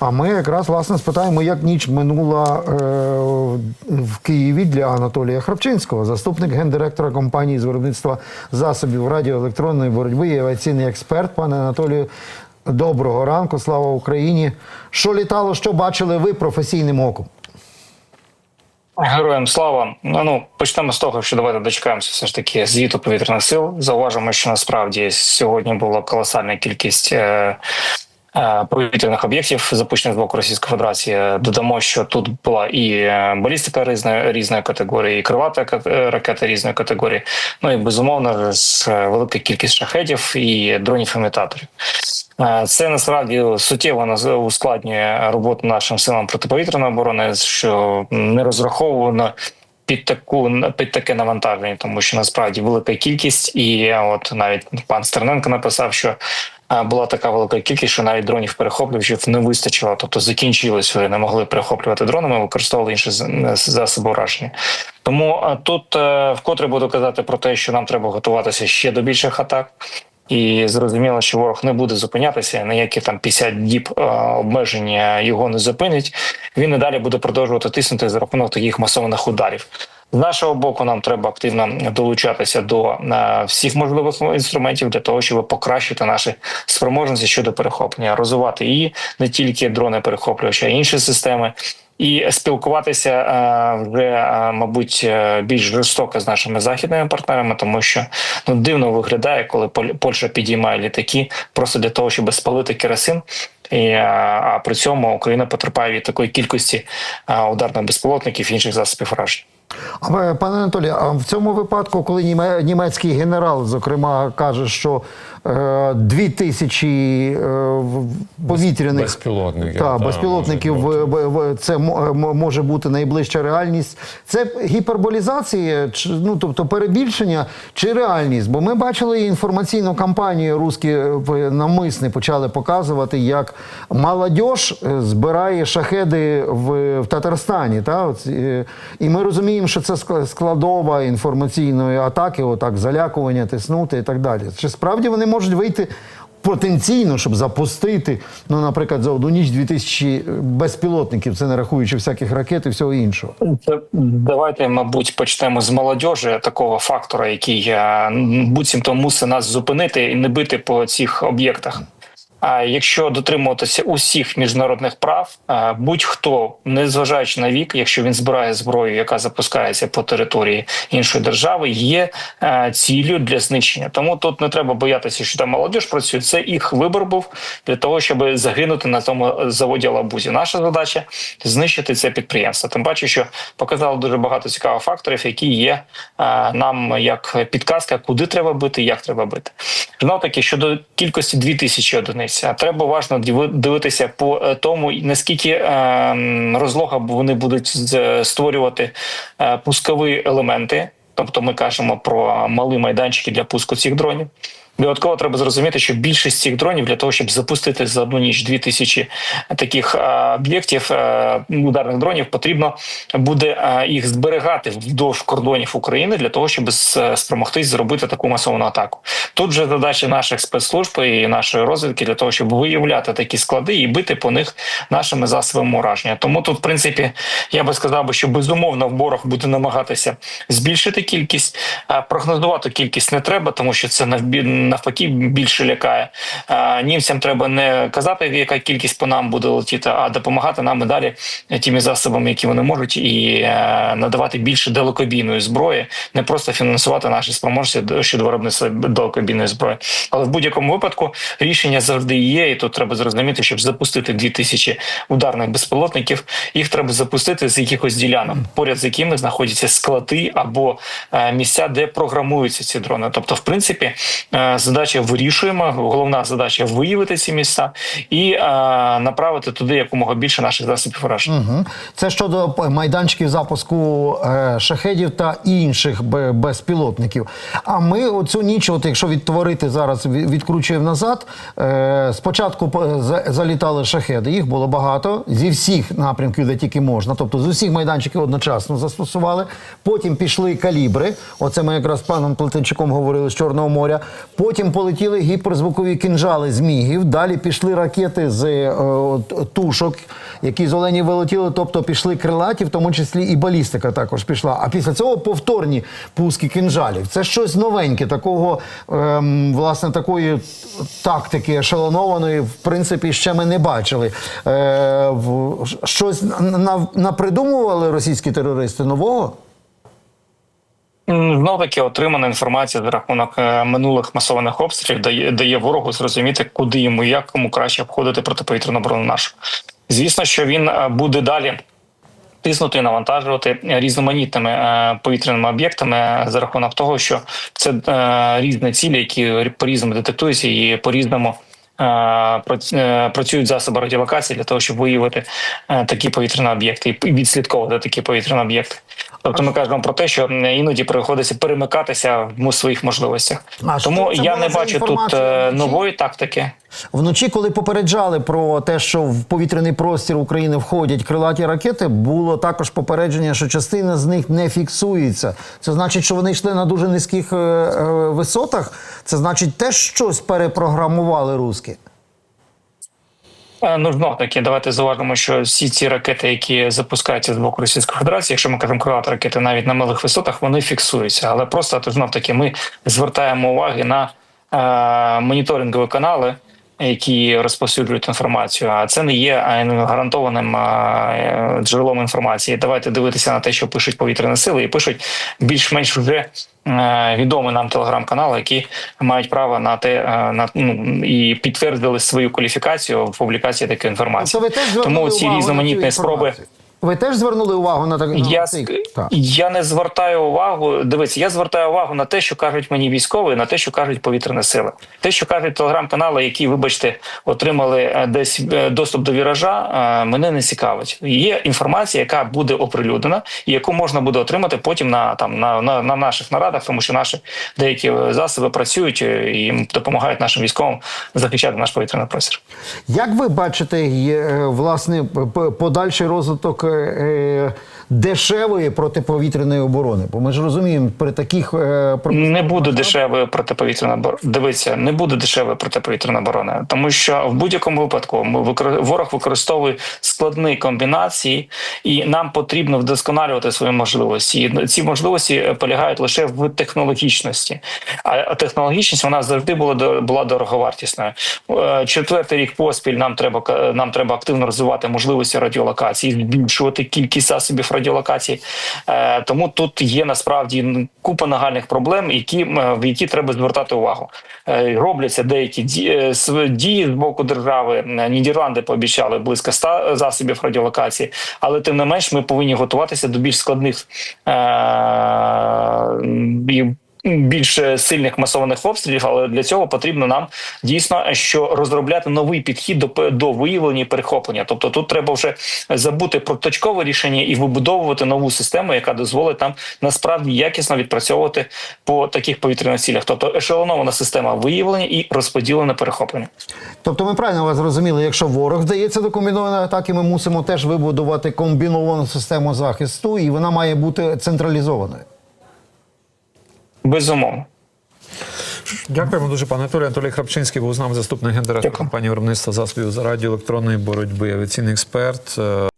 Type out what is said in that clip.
А ми якраз власне спитаємо, як ніч минула е, в Києві для Анатолія Храпчинського, заступник гендиректора компанії з виробництва засобів радіоелектронної боротьби і авіаційний експерт. Пане Анатолію, доброго ранку, слава Україні. Що літало, що бачили ви професійним оком? Героям слава. Ну, ну почнемо з того, що давайте дочекаємося все ж таки звіту повітряних сил. Зауважимо, що насправді сьогодні була колосальна кількість. Е- Повітряних об'єктів запущених з боку Російської Федерації додамо, що тут була і е, балістика різної різної категорії, і кривата е, ракета різної категорії. Ну і безумовно з е, велика кількість шахедів і дронів імітаторів. Е, Це насправді суттєво ускладнює роботу нашим силам протиповітряної оборони, що не розраховано під таку під таке навантаження, тому що насправді велика кількість, і от навіть пан Стерненко написав, що е, була така велика кількість, що навіть дронів перехоплювачів не вистачило, тобто закінчились, вони не могли перехоплювати дронами, використовували інші засоби ураження. Тому тут е, вкотре буду казати про те, що нам треба готуватися ще до більших атак. І зрозуміло, що ворог не буде зупинятися, ніякі там 50 діб е, обмеження його не зупинять. Він і далі буде продовжувати тиснути за рахунок таких масованих ударів. З нашого боку, нам треба активно долучатися до е, всіх можливих інструментів для того, щоб покращити наші спроможності щодо перехоплення, розвивати і не тільки дрони перехоплювачі, а й інші системи. І спілкуватися е, вже, е, мабуть, більш жорстоко з нашими західними партнерами, тому що ну дивно виглядає, коли Поль- Польща підіймає літаки просто для того, щоб спалити керосин. І, а при цьому Україна потерпає від такої кількості ударних безпілотників і інших засобів враження. А пане Анатолій, а в цьому випадку, коли німецький генерал, зокрема, каже, що е, дві тисячі е, повітряних Безпілотників, та, та, безпілотників може це може бути найближча реальність. Це гіперболізація, ну тобто перебільшення чи реальність? Бо ми бачили інформаційну кампанію русські е, навмисне почали показувати, як молодь е, збирає шахеди в, в Татарстані. Та? Е, і ми розуміємо, що це складова інформаційної атаки, отак залякування, тиснути і так далі. Чи справді вони можуть вийти? Потенційно, щоб запустити, ну, наприклад, за одну ніч 2000 безпілотників, це не рахуючи всяких ракет і всього іншого. Це- Давайте, мабуть, почнемо з молодежі такого фактора, який е, буцімто мусить нас зупинити і не бити по цих об'єктах. Якщо дотримуватися усіх міжнародних прав, будь-хто, незважаючи на вік, якщо він збирає зброю, яка запускається по території іншої держави, є ціллю для знищення. Тому тут не треба боятися, що там молодіж працює. Це їх вибор був для того, щоб загинути на тому заводі Лабузі. Наша задача знищити це підприємство. Тим паче, що показало дуже багато цікавих факторів, які є нам як підказка, куди треба бити, як треба бити. Знов таки щодо кількості 2000 одиниць, а треба уважно диви- дивитися по е, тому, наскільки е, розлога вони будуть з- створювати е, пускові елементи. Тобто ми кажемо про малі майданчики для пуску цих дронів. Додатково треба зрозуміти, що більшість цих дронів для того, щоб запустити за одну ніч 2000 таких е, об'єктів е, ударних дронів, потрібно буде е, їх зберігати вздовж кордонів України для того, щоб спромогтись зробити таку масовану атаку. Тут же задача наших спецслужб і нашої розвідки для того, щоб виявляти такі склади і бити по них нашими засобами ураження. Тому тут, в принципі, я би сказав що безумовно ворог буде намагатися збільшити кількість, прогнозувати кількість не треба, тому що це навбі- навпаки більше лякає. Німцям треба не казати, яка кількість по нам буде летіти, а допомагати нам і далі тими засобами, які вони можуть, і е, надавати більше далекобійної зброї, не просто фінансувати наші спроможності до- щодо виробництва далекобійної зброї. Але в будь-якому випадку рішення завжди є, і тут треба зрозуміти, щоб запустити 2000 ударних безпілотників, їх треба запустити з якихось ділянок, поряд з якими знаходяться склади або е, місця, де програмуються ці дрони. Тобто, в принципі, е, задача вирішуємо. Головна задача виявити ці місця і направити туди якомога більше наших засобів враження. Угу. Це щодо майданчиків запуску е, шахедів та інших безпілотників. А ми оцю ніч, от якщо відтворити зараз, відкручуємо назад. Е, спочатку залітали шахеди, їх було багато зі всіх напрямків, де тільки можна. Тобто з усіх майданчиків одночасно застосували. Потім пішли калібри. Оце ми якраз з паном Плетенчуком говорили з Чорного моря. Потім полетіли гіперзвукові кінжали з мігів. Далі пішли ракети з е, тушок, які з Оленів вилетіли. Тобто пішли крилаті, в тому числі і балістика також пішла. А після цього повторні пуски кінжалів. Це щось новеньке, такого ем, власне такої тактики ешелонованої, в принципі, ще ми не бачили. Е, щось напридумували російські терористи нового? Знов таки отримана інформація за рахунок е, минулих масованих обстрілів дає, дає ворогу зрозуміти, куди йому і як кому краще обходити протиповітряну оборону нашу. Звісно, що він е, буде далі. Тиснути і навантажувати різноманітними е, повітряними об'єктами за рахунок того, що це різні цілі, які по різному детектуються і по різному працюють засоби радіолокації для того, щоб виявити е, такі повітряні об'єкти і відслідковувати такі повітряні об'єкти. Тобто ми кажемо про те, що іноді приходиться перемикатися в своїх можливостях. А Тому я не бачу тут е, вночі? нової тактики. Вночі, коли попереджали про те, що в повітряний простір України входять крилаті ракети, було також попередження, що частина з них не фіксується. Це значить, що вони йшли на дуже низьких е, е, висотах. Це значить, теж щось перепрограмували русські. Е, Ну знов таки, давайте зауважимо, що всі ці ракети, які запускаються з боку Російської Федерації, якщо ми кажемо крилаті ракети, навіть на малих висотах, вони фіксуються. Але просто то знов таки ми звертаємо уваги на е, моніторингові канали, які розповсюджують інформацію. А це не є гарантованим е, джерелом інформації. Давайте дивитися на те, що пишуть повітряні сили, і пишуть більш-менш вже е, відомі нам телеграм-канали, які мають право на те е, на ну і підтвердили свою кваліфікацію в публікації такої інформації. Тому ці різноманітні спроби. Ви теж звернули увагу на так на Я, цей- Так. я не звертаю увагу. Дивіться, я звертаю увагу на те, що кажуть мені військові, на те, що кажуть повітряні сили. Те, що кажуть телеграм-канали, які, вибачте, отримали е, десь е, доступ до віража, е, мене не цікавить. Є інформація, яка буде оприлюднена, і яку можна буде отримати потім на там на, на, на наших нарадах, тому що наші деякі засоби працюють і допомагають нашим військовим захищати наш повітряний простір. Як ви бачите, власне, подальший розвиток е, е, дешевої протиповітряної оборони? Бо ми ж розуміємо, при таких е, про- Не буде дешевої протиповітряна оборона. Дивіться, не буде дешевої протиповітряна оборона, тому що в будь-якому випадку ми викор- ворог використовує складні комбінації, і нам потрібно вдосконалювати свої можливості. І ці можливості е, полягають лише в технологічності. А технологічність вона завжди була до- була дороговартісною. Е, Четвертий рік поспіль нам треба нам треба активно розвивати можливості радіолокації, збільшувати кількість засобів радіолокації. Е, Тому тут є насправді купа нагальних проблем, які м, в які треба звертати увагу. Е, Робляться деякі ді- е, дії з боку держави. Е, Нідерланди пообіцяли близько 100 засобів радіолокації, але тим не менш ми повинні готуватися до більш складних е, більш сильних масованих обстрілів, але для цього потрібно нам дійсно що розробляти новий підхід до до виявлення і перехоплення. Тобто тут треба вже забути про точкове рішення і вибудовувати нову систему, яка дозволить нам насправді якісно відпрацьовувати по таких повітряних цілях. Тобто ешелонована система виявлення і розподілене перехоплення. Тобто ми правильно вас зрозуміли, якщо ворог вдається до комбінованої атаки, ми мусимо теж вибудувати комбіновану систему захисту, і вона має бути централізованою. Безумовно. Дякуємо дуже, пане Анатолій. Анатолій Храпчинський був з нами заступник гендиректора компанії виробництва засобів за радіоелектронної боротьби, авіаційний експерт. Е,